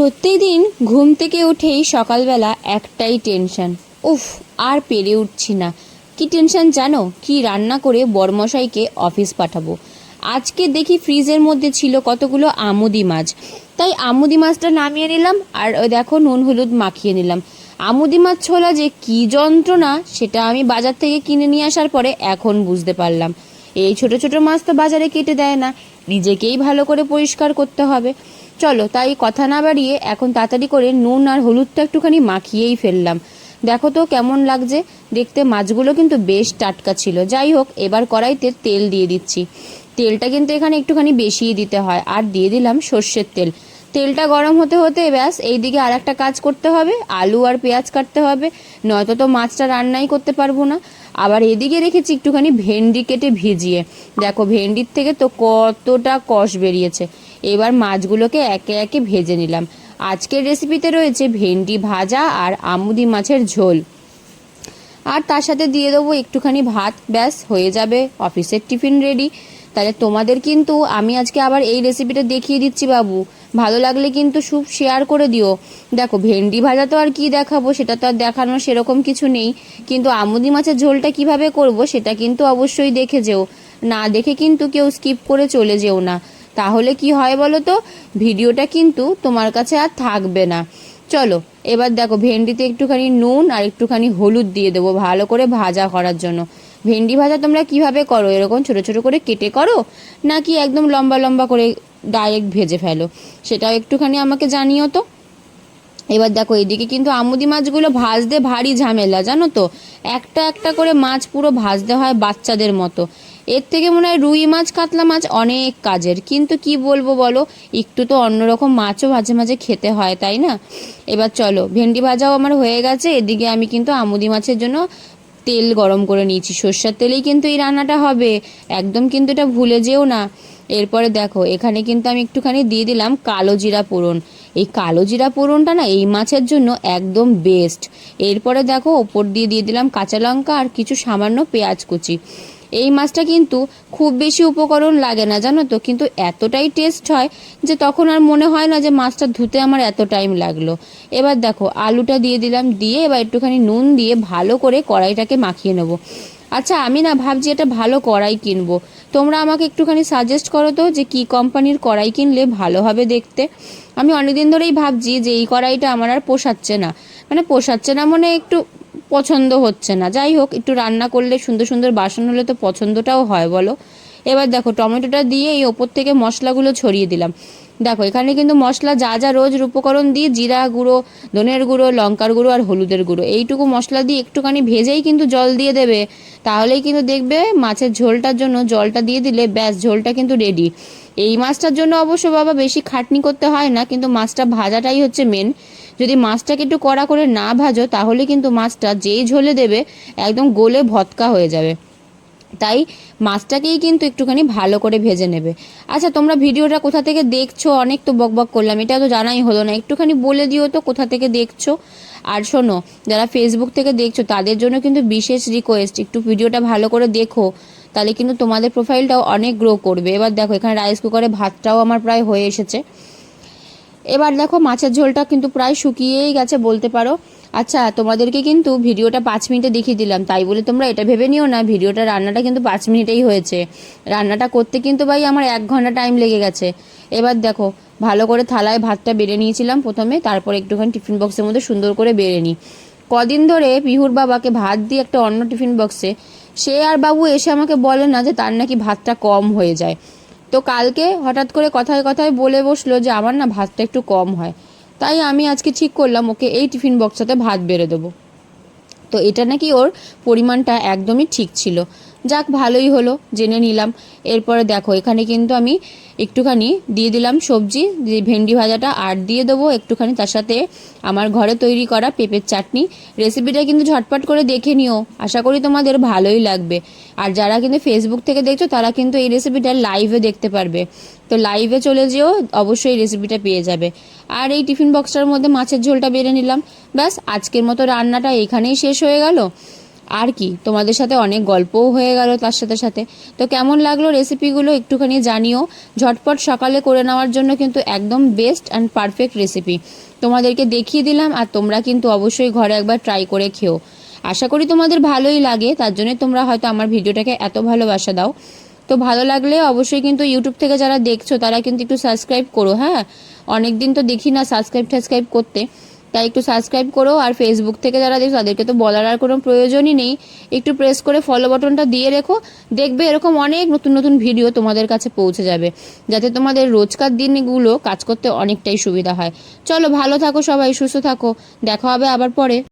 প্রত্যেক দিন ঘুম থেকে উঠেই সকালবেলা একটাই টেনশন উফ, আর পেরে উঠছি না। কি টেনশন জানো? কি রান্না করে বরমশাইকে অফিস পাঠাবো। আজকে দেখি ফ্রিজের মধ্যে ছিল কতগুলো আমুদি মাছ। তাই আমুদি মাছটা নামিয়ে নিলাম আর দেখো নুন হলুদ মাখিয়ে নিলাম। আমুদি মাছ ছোলা যে কি যন্ত্রণা, সেটা আমি বাজার থেকে কিনে নিয়ে আসার পরে এখন বুঝতে পারলাম। এই ছোট ছোট মাছ তো বাজারে কেটে দেয় না, নিজেকেই ভালো করে পরিষ্কার করতে হবে। চলো, তাই কথা না বাড়িয়ে এখন তাড়াতাড়ি করে নুন আর হলুদটা একটুখানি মাখিয়েই ফেললাম। দেখো তো কেমন লাগছে, দেখতে মাছগুলো কিন্তু বেশ টাটকা ছিল। যাই হোক, এবার কড়াইতে তেল দিয়ে দিচ্ছি। তেলটা কিন্তু এখানে একটুখানি বেশিই দিতে হয়, আর দিয়ে দিলাম সর্ষের তেল। তেলটা গরম হতে হতে ব্যাস, এইদিকে আর একটা কাজ করতে হবে, আলু আর পেঁয়াজ কাটতে হবে, নয়তো তো মাছটা রান্নাই করতে পারব না। আবার এদিকে রেখেছি একটুখানি ভেন্ডি কেটে ভিজিয়ে। দেখো, ভেন্ডির থেকে তো কতটা কষ বেরিয়েছে। এবার মাছগুলোকে একে একে ভেজে নিলাম। আজকের রেসিপিতে রয়েছে ভেন্ডি ভাজা আর আমুদি মাছের ঝোল। আর তার সাথে দিয়ে দেবো একটুখানি ভাত, ব্যাস, হয়ে যাবে। অফিসের টিফিন রেডি তাহলে তোমাদের কিন্তু আমি আজকে আবার এই রেসিপিটা দেখিয়ে দিচ্ছি বাবু। ভালো লাগলে কিন্তু সুপ শেয়ার করে দিও। দেখো, ভেন্ডি ভাজা তো আর কি দেখাবো, সেটা তো আর দেখানোর সেরকম কিছু নেই। কিন্তু আমুদি মাছের ঝোলটা কীভাবে করব, সেটা কিন্তু অবশ্যই দেখে যেও। না দেখে কিন্তু কেউ স্কিপ করে চলে যেও না। তাহলে কি হয় বলো তো? ভিডিওটা কিন্তু তোমার কাছে আর থাকবে না। চলো, এবার দেখো, ভেন্ডিতে একটুখানি নুন আর একটুখানি হলুদ দিয়ে দেবো ভালো করে ভাজা করার জন্য। ভেন্ডি ভাজা তোমরা কীভাবে করো? এরকম ছোট ছোট করে কেটে করো? নাকি একদম লম্বা লম্বা করে ডাইরেক্ট ভেজে ফেলো। সেটাও একটুখানি আমাকে জানিও তো। এবার দেখো, এদিকে কিন্তু আমুদি মাছগুলো ভাজতে ভারী ঝামেলা, জানো তো? একটা একটা করে মাছ পুরো ভাজতে হয় বাচ্চাদের মতো। এর থেকে মনে হয় রুই মাছ, কাতলা মাছ অনেক কাজের। কিন্তু কি বলব বলো, একটু তো অন্যরকম মাছও মাঝে মাঝে খেতে হয়, তাই না? এবার চলো, ভেন্ডি ভাজাও আমার হয়ে গেছে। এদিকে আমি কিন্তু আমুদি মাছের জন্য তেল গরম করে নিয়েছি। সর্ষের তেলেই কিন্তু এই রান্নাটা হবে। একদম কিন্তু এটা ভুলে যেও না। এরপরে দেখো, এখানে কিন্তু আমি একটুখানি দিয়ে দিলাম কালো জিরা পোড়ন এই কালো জিরা পোড়নটা না, এই মাছের জন্য একদম বেস্ট এরপরে দেখো, ওপর দিয়ে দিয়ে দিলাম কাঁচা লঙ্কা আর কিছু সামান্য পেঁয়াজ কুচি। এই মাছটা কিন্তু খুব বেশি উপকরণ লাগে না, জানো তো? কিন্তু এতটাই টেস্ট হয় যে তখন আর মনে হয় না যে মাছটা ধুতে আমার এত টাইম লাগল। এবার দেখো, আলুটা দিয়ে দিলাম, দিয়ে এবার একটুখানি নুন দিয়ে ভালো করে কড়াইটাকে মাখিয়ে নেব। আচ্ছা আমি না ভাবছি এটা ভালো কড়াই কিনবো। তোমরা আমাকে একটুখানি সাজেস্ট করো তো যে কি কোম্পানির কড়াই কিনলে ভালো হবে দেখতে। আমি অনেকদিন ধরেই ভাবছি যে এই কড়াইটা আমার আর পোষাচ্ছে না। মানে পোষাচ্ছে না মনে একটু পছন্দ হচ্ছে না। যাই হোক, একটু রান্না করলে সুন্দর সুন্দর বাসন হলে তো পছন্দটাও হয়, বলো। এবার দেখো, টমেটোটা দিয়ে এই ওপর থেকে মশলাগুলো ছড়িয়ে দিলাম। দেখো, এখানে কিন্তু মশলা যা যা রোজ উপকরণ দিয়ে জিরা গুঁড়ো, ধনের গুঁড়ো, লঙ্কার গুঁড়ো আর হলুদের গুঁড়ো। এইটুকু মশলা দিয়ে একটুখানি ভেজেই কিন্তু জল দিয়ে দেবে। তাহলেই কিন্তু দেখবে মাছের ঝোলটার জন্য জলটা দিয়ে দিলে ব্যাস, ঝোলটা কিন্তু রেডি এই মাছটার জন্য অবশ্য বাবা বেশি খাটনি করতে হয় না, কিন্তু মাছটা ভাজাটাই হচ্ছে মেন যদি মাছটাকে একটু কড়া করে না ভাজো, তাহলে কিন্তু মাছটা যেই ঝোলে দেবে, একদম গোলে ভৎকা হয়ে যাবে। তাই মাছটাকেই কিন্তু একটুখানি ভালো করে ভেজে নেবে। আচ্ছা তোমরা ভিডিওটা কোথা থেকে দেখছ? অনেক তো বকবক করলাম, এটা তো জানাই হলো না। একটুখানি বলে দিও তো কোথা থেকে দেখছ। আর শোনো, যারা ফেসবুক থেকে দেখছ, তাদের জন্য কিন্তু বিশেষ রিকোয়েস্ট একটু ভিডিওটা ভালো করে দেখো, তাহলে কিন্তু তোমাদের প্রোফাইলটাও অনেক গ্রো করবে। এবার দেখো, এখানে রাইস কুকারে ভাতটাও আমার প্রায় হয়ে এসেছে। এবার দেখো, মাছের ঝোলটা কিন্তু প্রায় শুকিয়েই গেছে, বলতে পারো। আচ্ছা তোমাদেরকে কিন্তু ভিডিওটা পাঁচ মিনিটে দেখিয়ে দিলাম। তাই বলে তোমরা এটা ভেবে নিও না, ভিডিওটা, রান্নাটা কিন্তু পাঁচ মিনিটেই হয়েছে। রান্নাটা করতে কিন্তু ভাই আমার এক ঘণ্টা টাইম লেগে গেছে। এবার দেখো, ভালো করে থালায় ভাতটা বেড়ে নিয়েছিলাম প্রথমে, তারপর একটুখানি টিফিন বক্সের মধ্যে সুন্দর করে বেড়ে নিই। কদিন ধরে পিহুর বাবাকে ভাত দিয়ে একটা অন্য টিফিন বক্সে, সে আর বাবু এসে আমাকে বলে না যে তার নাকি ভাতটা কম হয়ে যায়। তো কালকে হঠাৎ করে কথায় কথায় বলে বসল যে আমার না ভাতটা একটু কম হয়। তাই আমি আজকে ঠিক করলাম, ওকে এই টিফিন বক্সাতে ভাত বেড়ে দেবো। তো এটা নাকি ওর পরিমাণটা একদমই ঠিক ছিল। যাক, ভালোই হলো, জেনে নিলাম। এরপরে দেখো, এখানে কিন্তু আমি একটুখানি দিয়ে দিলাম সবজি, যে ভেন্ডি ভাজাটা, আর দিয়ে দেবো একটুখানি তার সাথে আমার ঘরে তৈরি করা পেঁপের চাটনি। রেসিপিটা কিন্তু ঝটপট করে দেখে নিও, আশা করি তোমাদের ভালোই লাগবে। আর যারা কিন্তু ফেসবুক থেকে দেখছ, তারা কিন্তু এই রেসিপিটা লাইভে দেখতে পারবে। তো লাইভে চলে যেও, অবশ্যই রেসিপিটা পেয়ে যাবে। আর এই টিফিন বক্সটার মধ্যে মাছের ঝোলটা বেড়ে নিলাম। ব্যাস, আজকের মতো রান্নাটা এখানেই শেষ হয়ে গেল। আর কি, তোমাদের সাথে অনেক গল্পও হয়ে গেল তার সাথে সাথে। তো কেমন লাগল রেসিপিগুলো একটুখানি জানিও। ঝটপট সকালে করে নেওয়ার জন্য কিন্তু একদম বেস্ট অ্যান্ড পারফেক্ট রেসিপি তোমাদেরকে দেখিয়ে দিলাম আর তোমরা কিন্তু অবশ্যই ঘরে একবার ট্রাই করে খেও। আশা করি তোমাদের ভালোই লাগে, তার জন্য তোমরা হয়তো আমার ভিডিওটাকে এত ভালোবাসা দাও। তো ভালো লাগলে অবশ্যই কিন্তু ইউটিউব থেকে যারা দেখছ, তারা কিন্তু একটু সাবস্ক্রাইব করো হ্যাঁ? অনেক দিন তো দেখি না সাবস্ক্রাইব টাবস্ক্রাইব করতে। তাই একটু সাবস্ক্রাইব করো আর ফেসবুক থেকে যারা দেখছ, তাদেরকে তো বলার আর কোনো প্রয়োজনই নেই। একটু প্রেস করে ফলো বাটনটা দিয়ে রেখো। দেখবে এরকম অনেক নতুন নতুন ভিডিও তোমাদের কাছে পৌঁছে যাবে, যাতে তোমাদের রোজকার দিনগুলো কাজ করতে অনেকটাই সুবিধা হয়। চলো ভালো থাকো সবাই, সুস্থ থাকো। দেখা হবে আবার পরে।